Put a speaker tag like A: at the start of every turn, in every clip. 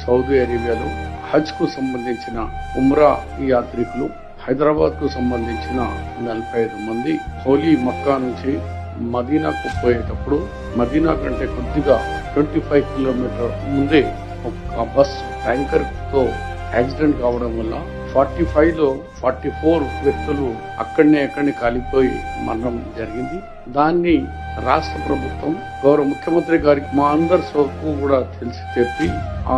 A: Saudi అరేబియాలో హజ్కు సంబంధించిన ఉమ్రా యాత్రికులు హైదరాబాద్కు సంబంధించిన నలభై ఐదు మంది హోలీ మక్కా నుంచి మదీనాకు పోయేటప్పుడు మదీనా కంటే కొద్దిగా ట్వంటీ ఫైవ్ కిలోమీటర్ ముందే ఒక బస్ ట్యాంకర్తో యాక్సిడెంట్ కావడం వల్ల ఫార్టీ ఫైవ్లో ఫార్టీ ఫోర్ వ్యక్తులు అక్కడనే అక్కడనే కాలిపోయి మరణం జరిగింది. దాన్ని రాష్ట్ర ప్రభుత్వం గౌరవ ముఖ్యమంత్రి గారికి మా అందరి సోకు కూడా తెలిసి చెప్పి ఆ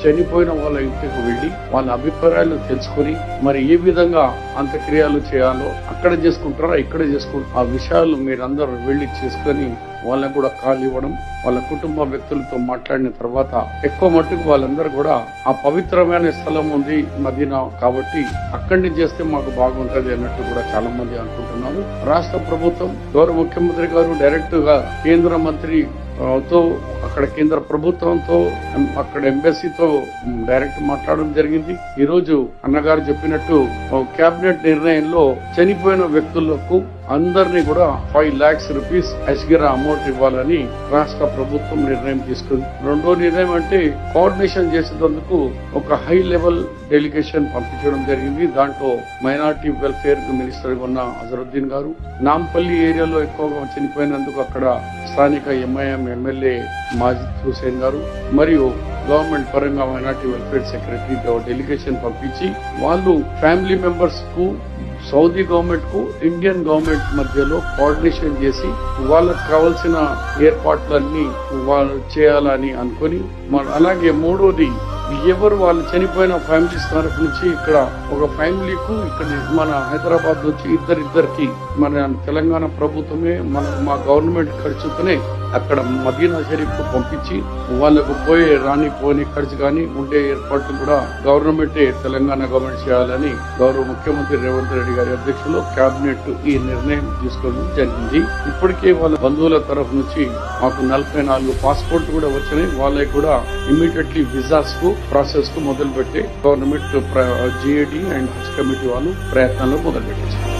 A: చనిపోయిన వాళ్ళ ఇంటికి వెళ్ళి వాళ్ళ అభిప్రాయాలు తెలుసుకొని మరి ఏ విధంగా అంత్యక్రియలు చేయాలో అక్కడ చేసుకుంటారా ఇక్కడ చేసుకుంటారు ఆ విషయాలు మీరందరూ వెళ్ళి చేసుకొని వాళ్ళకు కూడా కాల్ ఇవ్వడం వాళ్ళ కుటుంబ వ్యక్తులతో మాట్లాడిన తర్వాత ఎక్కువ మట్టుకు వాళ్ళందరూ కూడా ఆ పవిత్రమైన స్థలం ఉంది మదీనా కాబట్టి అక్కడిని చేస్తే మాకు బాగుంటది అన్నట్టు కూడా చాలా మంది అనుకుంటున్నారు. రాష్ట్ర ప్రభుత్వం గౌరవ ముఖ్యమంత్రి గారు డైరెక్ట్ గా కేంద్ర మంత్రి తో అక్కడ కేంద్ర ప్రభుత్వంతో అక్కడ ఎంబసీతో డైరెక్ట్ మాట్లాడడం జరిగింది. ఈ రోజు అన్నగారు చెప్పినట్టు కేబినెట్ నిర్ణయంలో చనిపోయిన వ్యక్తులకు అందరినీ కూడా five lakhs rupees ex gratia amount ఇవ్వాలని రాష్ట్ర ప్రభుత్వం నిర్ణయం తీసుకుంది. రెండో నిర్ణయం అంటే కోఆర్డినేషన్ చేసేందుకు ఒక హై లెవెల్ డెలిగేషన్ పంపించడం జరిగింది. దాంట్లో మైనార్టీ వెల్ఫేర్ మినిస్టర్ ఉన్న అజరుద్దీన్ గారు నాంపల్లి ఏరియాలో ఎక్కువగా చనిపోయినందుకు అక్కడ స్థానిక ఎంఐఎం ఎమ్మెల్యే మాజిద్ హుసేన్ గారు మరియు గవర్నమెంట్ పరంగా మైనార్టీ వెల్ఫేర్ సెక్రటరీ డెలిగేషన్ పంపించి వాళ్ళు ఫ్యామిలీ మెంబర్స్కు సౌదీ గవర్నమెంట్కు ఇండియన్ గవర్నమెంట్ మధ్యలో కోఆర్డినేషన్ చేసి వాళ్ళకు కావాల్సిన ఏర్పాట్లన్నీ వాళ్ళు చేయాలని అనుకొని అలాగే మూడోది ఎవరు వాళ్ళు చనిపోయిన ఫ్యామిలీస్ తరఫు నుంచి ఇక్కడ ఒక ఫ్యామిలీకు ఇక్కడ మన హైదరాబాద్ నుంచి ఇద్దరిద్దరికి మన తెలంగాణ ప్రభుత్వమే మన మా గవర్నమెంట్ ఖర్చుతోనే అక్కడ మదీనా షరీఫ్ పంపించి వాళ్ళకు పోయే రాని పోని ఖర్చు కానీ ఉండే ఏర్పాట్లు కూడా గవర్నమెంటే తెలంగాణ గవర్నమెంట్ చేయాలని గౌరవ ముఖ్యమంత్రి రేవంత్ రెడ్డి గారి అధ్యక్షులు కేబినెట్ ఈ నిర్ణయం తీసుకోవడం జరిగింది. ఇప్పటికే వాళ్ళ బంధువుల తరఫు నుంచి మాకు నలభై నాలుగు పాస్పోర్ట్ కూడా వచ్చినాయి. వాళ్ళకి కూడా ఇమీడియట్లీ విజాస్కు ప్రాసెస్కు మొదలుపెట్టి government GAD and Haj committee వాళ్ళు ప్రయత్నాలు మొదలు